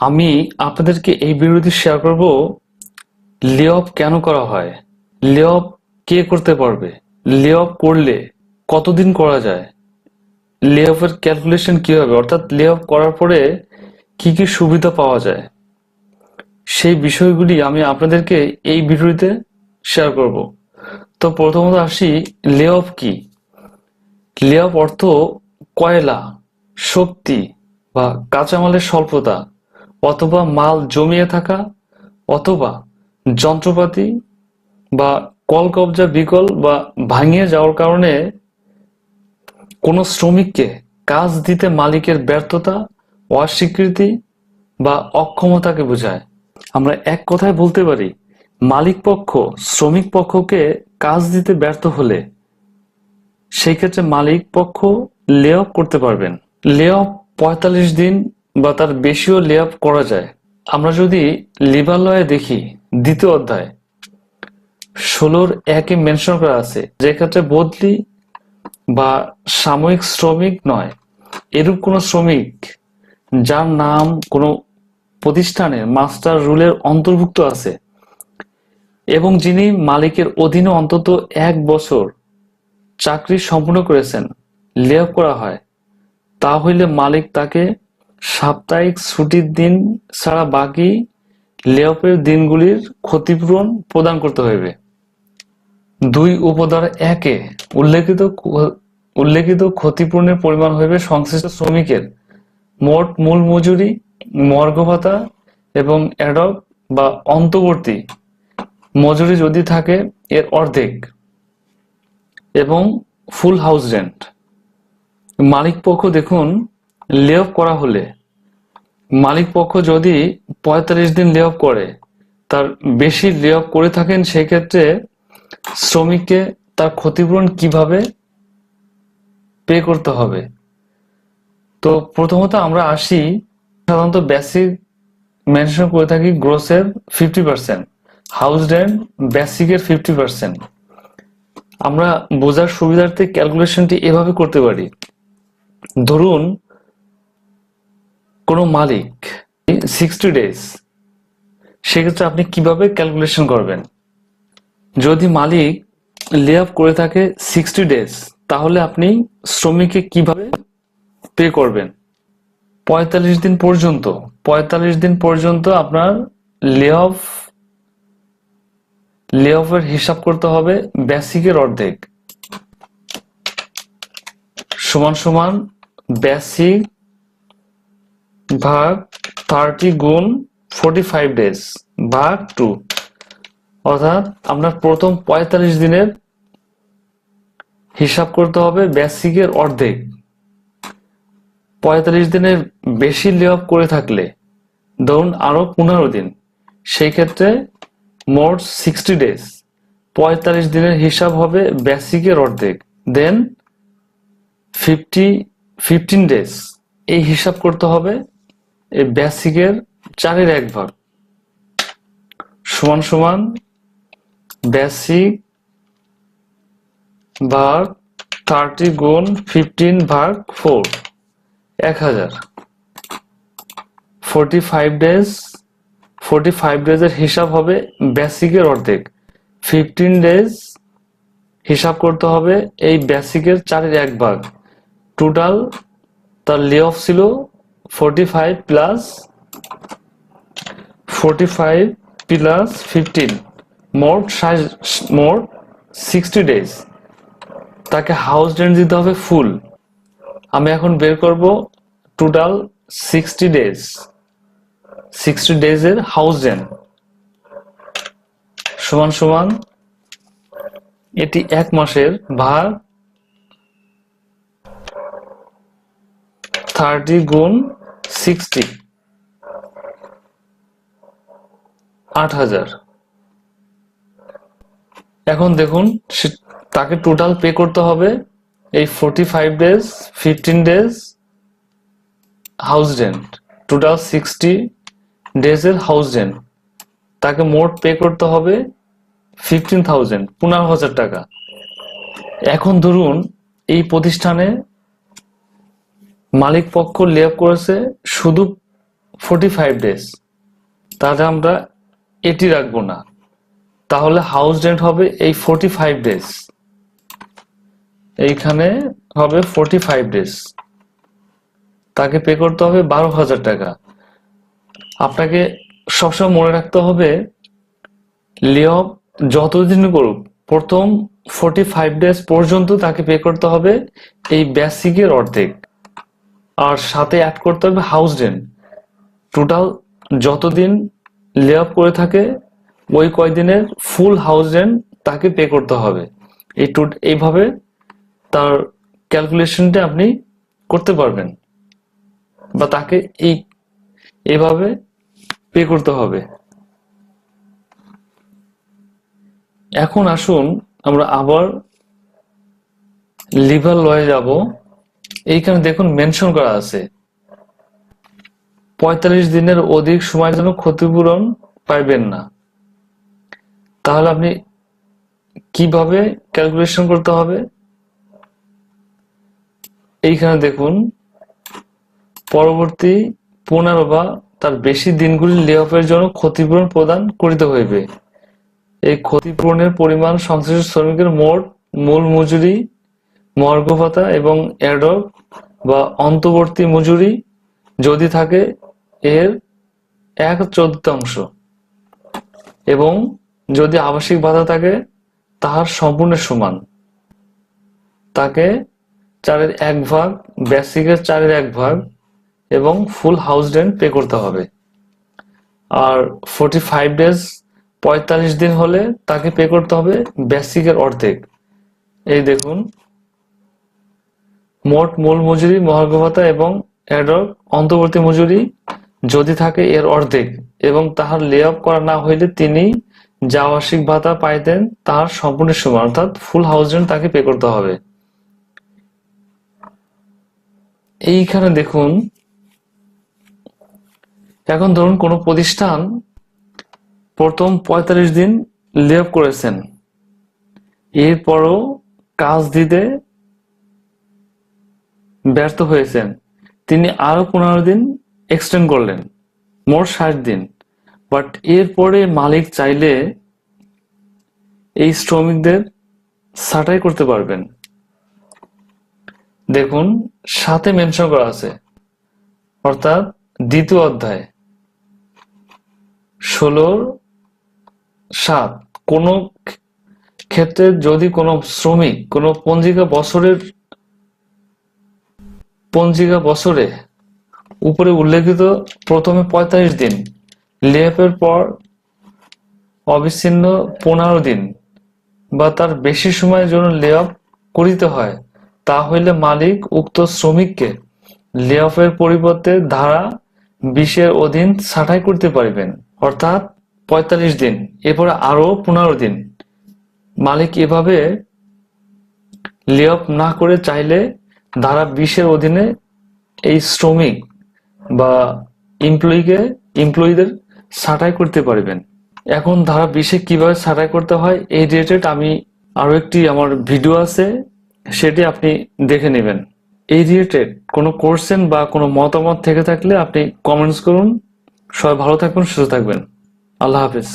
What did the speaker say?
আমি আপনাদেরকে এই ভিডিওতে শেয়ার করব। লে অফ কেন করা হয়? লে অফ কে করতে পারবে? লে অফ করলে কতদিন করা যায়? লে অফের ক্যালকুলেশন কি হবে? অর্থাৎ লে অফ করার পরে কি কি সুবিধা পাওয়া যায়? সেই বিষয়গুলি আমি আপনাদেরকে এই ভিডিওতে শেয়ার করব। তো প্রথমত আসি লে অফ কি? লে অফ অর্থ কয়লা, শক্তি বা কাঁচামালের স্বল্পতা। অথবা মাল জমিয়ে থাকা অথবা যন্ত্রপাতি বা কলকবজা বিকল বা ভাঙিয়ে যাওয়ার কারণে কোনো শ্রমিককে কাজ দিতে মালিকের ব্যর্থতা, অস্বীকৃতি বা অক্ষমতাকে বোঝায়। আমরা এক কথায় বলতে পারি, মালিক পক্ষ শ্রমিক পক্ষকে কাজ দিতে ব্যর্থ হলে সেই ক্ষেত্রে মালিক পক্ষ লে করতে পারবেন। লে অফ পঁয়তাল্লিশ দিন বা তার বেশিও লে করা যায়। আমরা যদি লিবালয়ে দেখি, দ্বিতীয় অধ্যায়, ষোলোর একে মেনশন করা আছে, যে ক্ষেত্রে বদলি বা সাময়িক শ্রমিক নয়, এরূপ কোনো শ্রমিক যার নাম কোনো প্রতিষ্ঠানের মাস্টার রুলের অন্তর্ভুক্ত আছে এবং যিনি মালিকের অধীনে অন্তত এক বছর চাকরি সম্পূর্ণ করেছেন লে করা হয় তা হইলে মালিক তাকে সাপ্তাহিক ছুটির দিন ছাড়া বাকি লে দিনগুলির ক্ষতিপূরণ প্রদান করতে হইবে। দুই উপধারা একে, উল্লেখিত উল্লেখিত ক্ষতিপূরণের পরিমাণ হইবে সংশ্লিষ্ট শ্রমিকের। মোট মূল মজুরি মর্গ ভাতা এবং অ্যাডক বা অন্তর্বর্তী মজুরি যদি থাকে, এর অর্ধেক এবং ফুল হাউস রেন্ট। মালিক পক্ষ দেখুন লে অফ করা হলে মালিক পক্ষ যদি পঁয়তাল্লিশ দিন লে অফ করে, তার বেশি লে অফ করে থাকেন, সেই ক্ষেত্রে শ্রমিককে তার ক্ষতিপূরণ কীভাবে পে করতে হবে? তো প্রথমত আমরা আসি সাধারণত বেসিক মেনশন করে থাকি গ্রোসের ফিফটি পার্সেন্ট হাউস রেন্ট বেসিকের ফিফটি পার্সেন্ট আমরা বোঝার সুবিধার্থে ক্যালকুলেশনটি এভাবে করতে পারি। ধরুন কোনো মালিক সিক্সটি ডেজ সেক্ষেত্রে আপনি কীভাবে ক্যালকুলেশন করবেন? যদি মালিক লে অফ করে থাকে সিক্সটি ডেজ তাহলে আপনি শ্রমিককে কীভাবে পে করবেন? পঁয়তাল্লিশ দিন পর্যন্ত, পঁয়তাল্লিশ দিন পর্যন্ত আপনার লে অফ লে অফের হিসাব করতে হবে বেসিকের অর্ধেক। সমান সমান বেসিক ভাগ থার্টি গুণ ফোর্টি ফাইভ ডেজ ভাগ টু অর্থাৎ আপনার প্রথম পঁয়তাল্লিশ দিনের হিসাব করতে হবে বেসিকের অর্ধেক। পঁয়তাল্লিশ দিনের বেশি লে অফ করে থাকলে, ধরুন আরও পনেরো দিন, সেই ক্ষেত্রে মোট সিক্সটি ডেজ পঁয়তাল্লিশ দিনের হিসাব হবে বেসিকের অর্ধেক দেন ফিফটি ফিফটিন ডেজ এই হিসাব করতে হবে এই বেসিকের চারের এক ভাগ। সমান সমান বেসিক ভাগ থার্টি গুণ ফিফটিন ভাগ ফোর এক হাজার। Forty five days forty five ডেজের হিসাব হবে বেসিকের অর্ধেক। ফিফটিন ডেজ হিসাব করতে হবে এই বেসিকের চারের এক ভাগ। টোটাল তার লে অফ ছিল forty five plus forty five plus fifteen মোট মোট সিক্সটি ডেজ তাকে হাউস রেন্ট দিতে হবে ফুল আমি এখন বের করব টোটাল সিক্সটি ডেজ সিক্সটি ডেজের হাউস রেন্ট সমান সমান এটি এক মাসের ভাগ থার্টি গুণ সিক্সটি। আট হাজার। এখন দেখুন তাকে টোটাল পে করতে হবে এই forty five days fifteen days house rent total sixty ডেজের house rent তাকে মোট পে করতে হবে ফিফটিন থাউজেন্ড পনেরো হাজার টাকা। এখন ধরুন, এই প্রতিষ্ঠানে মালিক পক্ষ লেপ করেছে শুধু ফোর্টি ফাইভ ডেজ তাহলে আমরা এটি রাখব না। তাহলে হাউস রেন্ট হবে এই ফোর্টি ফাইভ ডেজ এইখানে হবে ফোর্টি ফাইভ ডেজ তাকে পে করতে হবে বারো হাজার টাকা। আপনাকে সবসময় মনে রাখতে হবে লিওপ যতদিন করুক, প্রথম ফোর্টি ফাইভ ডেজ পর্যন্ত তাকে পে করতে হবে এই বেসিকের অর্ধেক। আর সাথে অ্যাড করতে হবে হাউস রেন্ট টোটাল যতদিন লে অফ করে থাকে, ওই কয়দিনের ফুল হাউস রেন্ট তাকে পে করতে হবে। এই এইভাবে তার ক্যালকুলেশনটা আপনি করতে পারবেন। বা তাকে এই, এইভাবে পে করতে হবে। এখন আসুন আমরা আবার লিভার লয়ে যাব। এইখানে দেখুন মেনশন করা আছে। পঁয়তাল্লিশ দিনের অধিক সময়ের জন্য ক্ষতিপূরণ পাইবেন না। তাহলে আপনি কীভাবে ক্যালকুলেশন করতে হবে? এইখানে দেখুন, পরবর্তী পনেরো বা তার বেশি দিনগুলি লেঅফের জন্য ক্ষতিপূরণ প্রদান করিতে হইবে। এই ক্ষতিপূরণের পরিমাণ সংশ্লিষ্ট শ্রমিকের মোট মূল মজুরি মর্গ ভাতা এবং অ্যাডক বা অন্তর্বর্তী মজুরি যদি থাকে, এর এক চতুর্থাংশ। এবং যদি আবাসিক ভাতা থাকে, তাহার সম্পূর্ণ সমান। তাকে চারের এক ভাগ, বেসিকের চারের এক ভাগ এবং ফুল হাউস রেন্ট পে করতে হবে। আর ফোর্টি ফাইভ ডেজ পঁয়তাল্লিশ দিন হলে তাকে পে করতে হবে বেসিকের অর্ধেক। এই দেখুন মোট মূল মজুরি মহার্ঘ ভাতা এবং অ্যাডক অন্তর্বর্তী মজুরি যদি থাকে এর অর্ধেক এবং তাহার লে করা না হইলে তিনি যা আবাসিক ভাতা পাইতেন তাহার সম্পূর্ণ সমান অর্থাৎ ফুল হাউস রেন্ট তাকে পে করতে হবে। এইখানে দেখুন, এখন ধরুন কোনো প্রতিষ্ঠান প্রথম পঁয়তাল্লিশ দিন লেভ করেছেন। এরপরও কাজ দিতে ব্যর্থ হয়েছেন। তিনি আরও পনেরো দিন এক্সটেন্ড করলেন, মোট ষাট দিন। বাট এরপরে মালিক চাইলে এই শ্রমিকদের ছাঁটাই করতে পারবেন। দেখুন, সাথে মেনশন করা আছে। অর্থাৎ দ্বিতীয় অধ্যায়, ষোলোর সাত। কোন ক্ষেত্রে যদি কোনো শ্রমিক কোনো পঞ্জিকা বছরের পঞ্জিকা বছরে উপরে উল্লেখিত প্রথমে পঁয়তাল্লিশ দিন, লেপের পর অবিচ্ছিন্ন পনেরো দিন বা তার বেশি সময়ের জন্য লেঅফ করিতে হয়, তা হইলে মালিক উক্ত শ্রমিককে লেঅফের পরিবর্তে ধারা বিশের অধীন ছাঁটাই করতে পারিবেন। অর্থাৎ পঁয়তাল্লিশ দিন, এরপরে আরও পনেরো দিন। মালিক এভাবে লেঅফ না করে চাইলে ধারা বিশের অধীনে এই শ্রমিক বা এমপ্লয়িকে এমপ্লয়ীদের ছাঁটাই করতে পারবেন। এখন ধারা বিশে কীভাবে ছাঁটাই করতে হয়, এই রিলেটেড আমি আরও একটি আমার ভিডিও আছে, সেটি আপনি দেখে নেবেন। এই রিলেটেড কোনো কোর্সেন বা কোনো মতামত থেকে থাকলে আপনি কমেন্টস করুন। সবাই ভালো থাকবেন, সুস্থ থাকবেন। আল্লাহ হাফিজ।